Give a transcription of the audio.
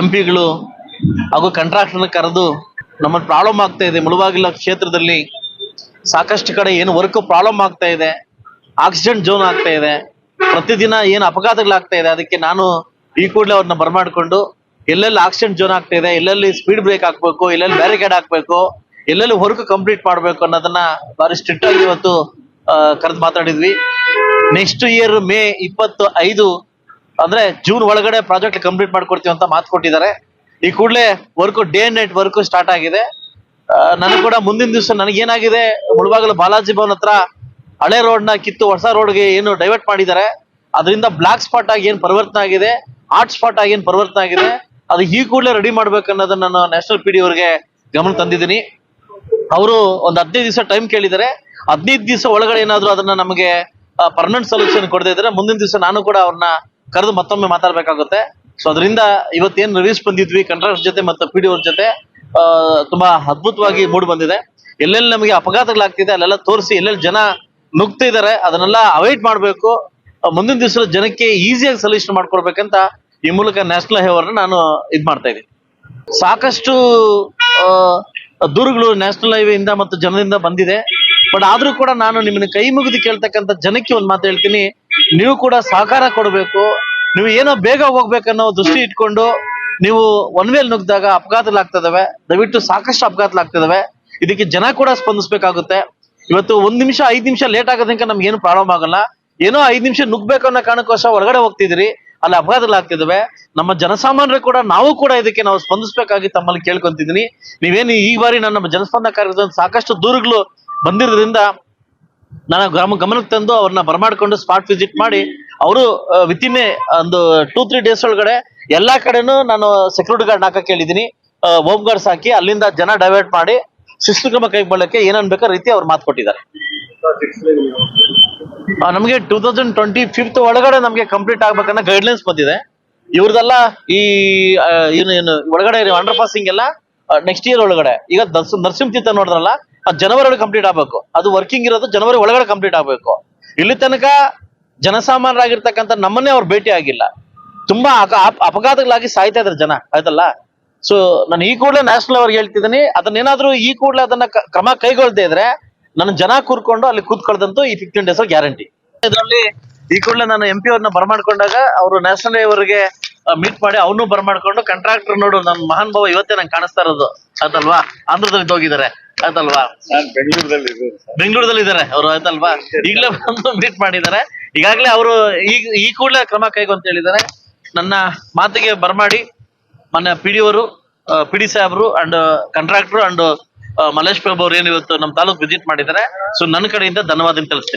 M ಪಿಗಳು ಹಾಗೂ ಕಾಂಟ್ರಾಕ್ಟರ್ನ ಕರೆದು ನಮ್ಮ ಪ್ರಾಬ್ಲಮ್ ಆಗ್ತಾ ಇದೆ. ಮುಳುಬಾಗಿಲ ಕ್ಷೇತ್ರದಲ್ಲಿ ಸಾಕಷ್ಟು ಕಡೆ ಏನು ವರ್ಕ್ ಪ್ರಾಬ್ಲಮ್ ಆಗ್ತಾ ಇದೆ. ಆಕ್ಸಿಡೆಂಟ್ ಜೋನ್ ಆಗ್ತಾ ಇದೆ. ಪ್ರತಿದಿನ ಏನು ಅಪಘಾತಗಳಾಗ್ತಾ ಇದೆ. ಅದಕ್ಕೆ ನಾನು ಈ ಕೂಡಲೇ ಅವ್ರನ್ನ ಬರಮಾಡಿಕೊಂಡು ಎಲ್ಲೆಲ್ಲಿ ಆಕ್ಸಿಡೆಂಟ್ ಜೋನ್ ಆಗ್ತಾ ಇದೆ, ಎಲ್ಲೆಲ್ಲಿ ಸ್ಪೀಡ್ ಬ್ರೇಕ್ ಹಾಕ್ಬೇಕು, ಎಲ್ಲೆಲ್ಲಿ ಬ್ಯಾರಿಕೇಡ್ ಹಾಕ್ಬೇಕು, ಎಲ್ಲೆಲ್ಲಿ ವರ್ಕ್ ಕಂಪ್ಲೀಟ್ ಮಾಡ್ಬೇಕು ಅನ್ನೋದನ್ನ ಭಾರಿ ಸ್ಟ್ರಿಕ್ಟ್ ಆಗಿ ಇವತ್ತು ಕರೆದು ಮಾತಾಡಿದ್ವಿ. ನೆಕ್ಸ್ಟ್ ಇಯರ್ ಮೇ ಇಪ್ಪತ್ತು ಐದು ಅಂದ್ರೆ ಜೂನ್ ಒಳಗಡೆ ಪ್ರಾಜೆಕ್ಟ್ ಕಂಪ್ಲೀಟ್ ಮಾಡ್ಕೊಡ್ತೀವಿ ಅಂತ ಮಾತು ಕೊಟ್ಟಿದ್ದಾರೆ. ಈ ಕೂಡಲೇ work day and night work start ಆಗಿದೆ. ನನಗೆ ಕೂಡ ಮುಂದಿನ ದಿವಸ ನನಗೇನಾಗಿದೆ, ಮುಳಬಾಗಲು ಬಾಲಾಜಿ ಭವನ್ ಹತ್ರ ಹಳೆ ರೋಡ್ನ ಕಿತ್ತು ಹೊಸ ರೋಡ್ಗೆ ಏನು ಡೈವರ್ಟ್ ಮಾಡಿದ್ದಾರೆ. ಅದರಿಂದ ಬ್ಲಾಕ್ ಸ್ಪಾಟ್ ಆಗಿ ಏನ್ ಪರಿವರ್ತನೆ ಆಗಿದೆ ಹಾಟ್ ಸ್ಪಾಟ್ ಆಗಿ ಏನ್ ಪರಿವರ್ತನೆ ಆಗಿದೆ, ಅದು ಈ ಕೂಡಲೇ ರೆಡಿ ಮಾಡ್ಬೇಕು ಅನ್ನೋದನ್ನ ನಾನು ನ್ಯಾಷನಲ್ ಪಿ ಡಿ ಅವ್ರಿಗೆ ಗಮನ ತಂದಿದ್ದೀನಿ. ಅವರು ಒಂದ್ ಹದಿನೈದು ದಿವಸ ಟೈಮ್ ಕೇಳಿದ್ದಾರೆ. ಹದಿನೈದು ದಿವಸ ಒಳಗಡೆ ಏನಾದ್ರು ಅದನ್ನ ನಮಗೆ ಪರ್ಮನೆಂಟ್ ಸೊಲ್ಯೂಷನ್ ಕೊಡದೇ ಇದ್ರೆ ಮುಂದಿನ ದಿವಸ ನಾನು ಕೂಡ ಅವ್ರನ್ನ ಕರೆದು ಮತ್ತೊಮ್ಮೆ ಮಾತಾಡ್ಬೇಕಾಗುತ್ತೆ. ಸೊ ಅದರಿಂದ ಇವತ್ತೇನ್ ರಿಲೀಸ್ ಬಂದಿದ್ವಿ ಕಂಟ್ರಾಕ್ಟ್ ಜೊತೆ ಮತ್ತು ಪಿ ಡಿ ಅವ್ರ ಜೊತೆ ತುಂಬಾ ಅದ್ಭುತವಾಗಿ ಮೂಡ್ ಬಂದಿದೆ. ಎಲ್ಲೆಲ್ಲಿ ನಮಗೆ ಅಪಘಾತಗಳಾಗ್ತಿದೆ, ಅಲ್ಲೆಲ್ಲ ತೋರಿಸಿ ಎಲ್ಲೆಲ್ಲಿ ಜನ ನುಗ್ತಾ ಇದಾರೆ ಅದನ್ನೆಲ್ಲ ಅವಾಯ್ಡ್ ಮಾಡಬೇಕು. ಮುಂದಿನ ದಿವಸ ಜನಕ್ಕೆ ಈಸಿಯಾಗಿ ಸೊಲ್ಯೂಷನ್ ಮಾಡ್ಕೊಡ್ಬೇಕಂತ ಈ ಮೂಲಕ ನ್ಯಾಷನಲ್ ಹೈವರ್ನ ನಾನು ಇದ್ ಮಾಡ್ತಾ ಇದ್ದೀನಿ. ಸಾಕಷ್ಟು ದೂರುಗಳು ನ್ಯಾಷನಲ್ ಹೈವೇ ಇಂದ ಮತ್ತು ಜನರಿಂದ ಬಂದಿದೆ. ಬಟ್ ಆದ್ರೂ ಕೂಡ ನಾನು ನಿಮ್ಮನ್ನ ಕೈ ಮುಗಿದು ಕೇಳ್ತಕ್ಕಂತ ಜನಕ್ಕೆ ಒಂದ್ ಮಾತು ಹೇಳ್ತೀನಿ. ನೀವು ಕೂಡ ಸಹಕಾರ ಕೊಡಬೇಕು. ನೀವು ಏನೋ ಬೇಗ ಹೋಗ್ಬೇಕನ್ನೋ ದೃಷ್ಟಿ ಇಟ್ಕೊಂಡು ನೀವು ಒನ್ ವೇಲ್ ನುಗ್ದಾಗ ಅಪಘಾತಗಳಾಗ್ತದವೆ ದಯವಿಟ್ಟು ಸಾಕಷ್ಟು ಅಪಘಾತಗಳಾಗ್ತದವೆ ಇದಕ್ಕೆ ಜನ ಕೂಡ ಸ್ಪಂದಿಸ್ಬೇಕಾಗುತ್ತೆ. ಇವತ್ತು ಒಂದ್ ನಿಮಿಷ, ಐದ್ ನಿಮಿಷ ಲೇಟ್ ಆಗೋದಕ್ಕೆ ನಮ್ಗೆ ಏನು ಪ್ರಾಬ್ಲಮ್ ಆಗಲ್ಲ. ಏನೋ ಐದ್ ನಿಮಿಷ ನುಗ್ಬೇಕು ಅನ್ನೋ ಕಾರಣಕ್ಕೋಸ್ಕರ ಹೊರಗಡೆ ಹೋಗ್ತಿದ್ರಿ ಅಲ್ಲಿ ಅಪಘಾತಗಳಾಗ್ತಿದಾವೆ ನಮ್ಮ ಜನಸಾಮಾನ್ಯರು ಕೂಡ, ನಾವು ಕೂಡ ಇದಕ್ಕೆ ನಾವು ಸ್ಪಂದಿಸಬೇಕಾಗಿ ತಮ್ಮಲ್ಲಿ ಕೇಳ್ಕೊಂತಿದ್ದೀನಿ. ನೀವೇನು ಈ ಬಾರಿ ನನ್ನ ಜನಸ್ಪಂದನ ಕಾರ್ಯಕ್ರಮದಲ್ಲಿ ಸಾಕಷ್ಟು ದೂರುಗಳು ಬಂದಿರೋದ್ರಿಂದ ನಾನು ಗ್ರಾಮ ಗಮನಕ್ಕೆ ತಂದು ಅವ್ರನ್ನ ಬರಮಾಡ್ಕೊಂಡು ಸ್ಪಾಟ್ ವಿಸಿಟ್ ಮಾಡಿ ಅವರು ವಿತಿನ್ ಒಂದು ಟೂ ತ್ರೀ ಡೇಸ್ ಒಳಗಡೆ ಎಲ್ಲಾ ಕಡೆನೂ ನಾನು ಸೆಕ್ಯೂರಿಟಿ ಗಾರ್ಡ್ ಹಾಕಕ್ಕೆ ಹೇಳಿದೀನಿ ಹೋಮ್ ಗಾರ್ಡ್ಸ್ ಹಾಕಿ ಅಲ್ಲಿಂದ ಜನ ಡೈವರ್ಟ್ ಮಾಡಿ ಶಿಸ್ತು ಕ್ರಮ ಕೈಗೊಳ್ಳಕ್ಕೆ ಏನೇನ್ ಬೇಕೋ ರೀತಿ ಅವ್ರು ಮಾತು ಕೊಟ್ಟಿದ್ದಾರೆ. ನಮಗೆ ಟೂ ತೌಸಂಡ್ ಟ್ವೆಂಟಿ ಫಿಫ್ತ್ ಒಳಗಡೆ ನಮಗೆ ಕಂಪ್ಲೀಟ್ ಆಗ್ಬೇಕನ್ನೋ ಗೈಡ್ಲೈನ್ಸ್ ಬಂದಿದೆ. ಇವ್ರದೆಲ್ಲ ಈ ಏನು ಏನು, ಒಳಗಡೆ ಅಂಡರ್ ಪಾಸಿಂಗ್ ಎಲ್ಲ ನೆಕ್ಸ್ಟ್ ಇಯರ್ ಒಳಗಡೆ. ಈಗ ನರಸಿಂಹ ತೀರ್ಥ ನೋಡಿದ್ರಲ್ಲ ಅದು ಜನವರಿ ಒಳಗೆ ಕಂಪ್ಲೀಟ್ ಆಗ್ಬೇಕು. ಅದು ವರ್ಕಿಂಗ್ ಇರೋದು ಜನವರಿ ಒಳಗಡೆ ಕಂಪ್ಲೀಟ್ ಆಗ್ಬೇಕು. ಇಲ್ಲಿ ತನಕ ಜನಸಾಮಾನ್ಯರಾಗಿರ್ತಕ್ಕಂಥ ನಮ್ಮನ್ನೇ ಅವ್ರು ಭೇಟಿ ಆಗಿಲ್ಲ. ತುಂಬಾ ಅಪಘಾತಗಳಾಗಿ ಸಾಯ್ತಾ ಇದಾರೆ ಜನ, ಆಯ್ತಲ್ಲ? ಸೊ ನಾನು ಈ ಕೂಡಲೇ ನ್ಯಾಷನಲ್ ಅವ್ರಿಗೆ ಹೇಳ್ತಿದ್ದೀನಿ. ಅದನ್ನೇನಾದ್ರೂ ಈ ಕೂಡಲೇ ಅದನ್ನ ಕ್ರಮ ಕೈಗೊಳ್ಳದೇ ಇದ್ರೆ ನನ್ನ ಜನ ಕೂರ್ಕೊಂಡು ಅಲ್ಲಿ ಕೂತ್ಕೊಳ್ದಂತೂ ಈ ಫಿಫ್ಟೀನ್ ಡೇಸ್ ಗ್ಯಾರಂಟಿ ಇದರಲ್ಲಿ ಈ ಕೂಡಲೇ ನಾನು ಎಂ ಪಿ ಅವ್ರನ್ನ ಬರಮಾಡ್ಕೊಂಡಾಗ ಅವರು ನ್ಯಾಷನಲ್ ಅವರಿಗೆ ಮೀಟ್ ಮಾಡಿ ಅವನು ಬರಮಾಡ್ಕೊಂಡು ಕಾಂಟ್ರಾಕ್ಟರ್ ನೋಡು ನನ್ನ ಮಹಾನ್ ಭಾವ ಇವತ್ತೇ ನಂಗೆ ಕಾಣಿಸ್ತಾ ಇರೋದು, ಆಯ್ತಲ್ವಾ? ಆಂಧ್ರದಲ್ಲಿ ಹೋಗಿದ್ದಾರೆ ಆಯ್ತಲ್ವಾ? ನಾನ್ ಬೆಂಗಳೂರಲ್ಲಿ ಸರ್. ಬೆಂಗಳೂರದಲ್ಲಿ ಇದಾರೆ ಅವರು ಆಯ್ತಲ್ವಾ? ಈಗಲೇ ಬಂದು ಮೀಟ್ ಮಾಡಿದ್ದಾರೆ. ಈಗಾಗಲೇ ಅವರು ಈಗ ಈ ಕೂಡಲೇ ಕ್ರಮ ಕೈಗೊಂತ ಹೇಳಿದ್ದಾರೆ ನನ್ನ ಮಾತಿಗೆ ಬರಮಾಡಿ ಮೊನ್ನೆ ಪಿ ಡಿ ಅವರು ಪಿ ಡಿ ಸಾಹೇಬ್ರು and contractor and Malesh Prabhu ಅವರು ಏನು ಇವತ್ತು ನಮ್ಮ ತಾಲೂಕು ವಿಸಿಟ್ ಮಾಡಿದ್ದಾರೆ. ಸೊ ನನ್ನ ಕಡೆಯಿಂದ ಧನ್ಯವಾದ ತಿಳಿಸ್ತೀನಿ.